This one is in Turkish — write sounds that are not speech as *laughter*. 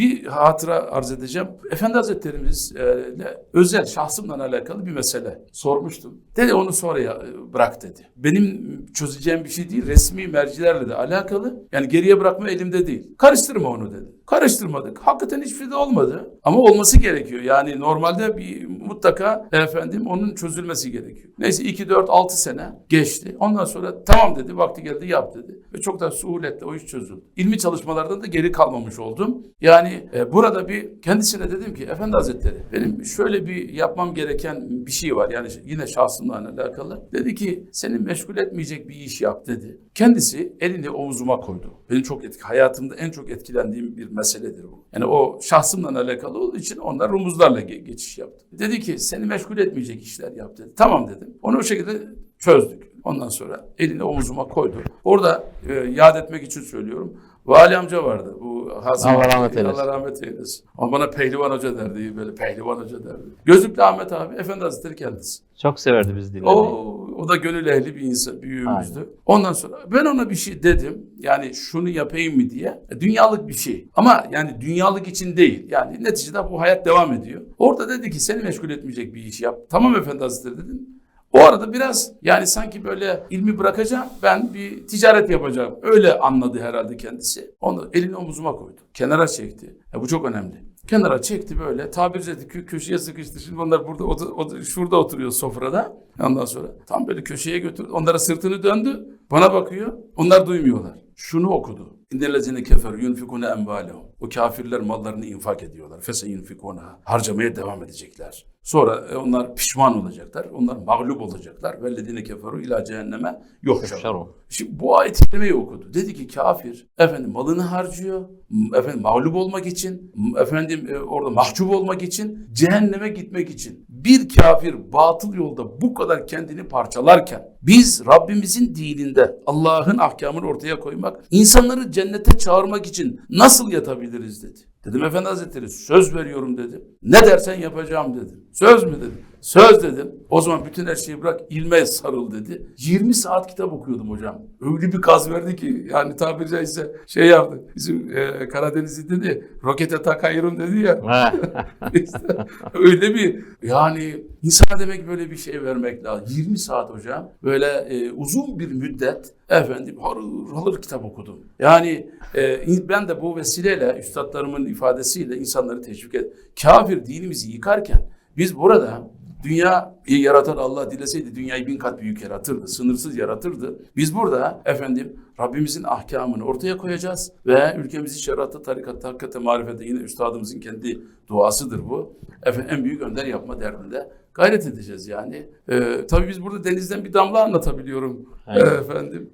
Bir hatıra arz edeceğim. Efendi Hazretlerimiz e, ile özel şahsımla alakalı bir mesele sormuştum. Dedi onu sonra ya- bırak dedi. Benim çözeceğim bir şey değil. Resmi mercilerle de alakalı. Yani geriye bırakma elimde değil. Karıştırma onu dedi. Karıştırmadık. Hakikaten hiçbir şey de olmadı. Ama olması gerekiyor. Yani normalde bir mutlaka efendim onun çözülmesi gerekiyor. Neyse 2, 4, 6 sene geçti. Ondan sonra tamam dedi. Vakti geldi yap dedi. Ve çok da suhuletle o iş çözüldü. İlmi çalışmalardan da geri kalmamış oldum. Yani e, burada bir kendisine dedim ki Efendi Hazretleri benim şöyle bir yapmam gereken bir şey var. Yani yine şahsımla alakalı. Dedi ki seni meşgul etmeyecek bir iş yap dedi. Kendisi elini omzuma koydu. Benim çok etki, hayatımda en çok etkilendiğim bir meseledir bu. Yani o şahsımla alakalı olduğu için onlar rumuzlarla ge- geçiş yaptı. Dedi ki seni meşgul etmeyecek işler yap dedi. Tamam dedim. Onu o şekilde çözdük. Ondan sonra elini omzuma koydu. Orada e, yad etmek için söylüyorum. Vali amca vardı. Bu Hazım Allah rahmet eylesin. Allah rahmet eylesin. Ama bana pehlivan hoca derdi. Böyle pehlivan hoca derdi. Gözlüklü Ahmet abi. Efendi Hazretleri kendisi. Çok severdi biz dinlemeyi. O, o da gönül ehli bir insan, büyüğümüzdü. Ondan sonra ben ona bir şey dedim. Yani şunu yapayım mı diye. E, Dünyalık bir şey. Ama yani dünyalık için değil. Yani neticede bu hayat devam ediyor. Orada dedi ki seni meşgul etmeyecek bir iş yap. Tamam efendi hazretleri dedim. O arada biraz yani sanki böyle ilmi bırakacağım ben bir ticaret yapacağım. Öyle anladı herhalde kendisi. Onu elini omuzuma koydu. Kenara çekti. Ya bu çok önemli. Kenara çekti böyle tabir etti kö- köşeye sıkıştı. Şimdi onlar burada o- şurada oturuyor sofrada. Ondan sonra tam böyle köşeye götürdü. Onlara sırtını döndü. Bana bakıyor. Onlar duymuyorlar. Şunu okudu. İnnellezine kefer yunfikune envalehum. O kafirler mallarını infak ediyorlar. Fese yunfikuna. Harcamaya devam edecekler. Sonra e, onlar pişman olacaklar. Onlar mağlup olacaklar. Vellezine keferu ila cehenneme yuhşarun. Şaru. Şimdi bu ayet-i kerimeyi okudu. Dedi ki kafir efendim malını harcıyor. Efendim mağlup olmak için, efendim e, orada mahcup olmak için, cehenneme gitmek için. Bir kafir batıl yolda bu kadar kendini parçalarken biz Rabbimizin dininde Allah'ın ahkamını ortaya koymak, insanları cennete çağırmak için nasıl yatabiliriz dedi. Dedim Efendi Hazretleri söz veriyorum dedim. Ne dersen yapacağım dedim. Söz mü dedim. Söz dedim. O zaman bütün her şeyi bırak ilme sarıl dedi. 20 saat kitap okuyordum hocam. Öyle bir gaz verdi ki yani tabiri caizse şey yaptı. Bizim e, Karadeniz'i dedi rokete takayırım dedi ya. *laughs* İşte öyle bir yani insana demek böyle bir şey vermek lazım. 20 saat hocam böyle e, uzun bir müddet efendim harır harır kitap okudum. Yani e, ben de bu vesileyle üstadlarımın ifadesiyle insanları teşvik et. Kafir dinimizi yıkarken biz burada Dünyayı yaratan Allah dileseydi dünyayı bin kat büyük yaratırdı, sınırsız yaratırdı. Biz burada efendim Rabbimizin ahkamını ortaya koyacağız ve ülkemizi şeriatı, tarikatta, hakikate, marifete yine üstadımızın kendi duasıdır bu. Efendim en büyük önder yapma derdinde gayret edeceğiz yani. Ee, tabii biz burada denizden bir damla anlatabiliyorum Aynen. efendim.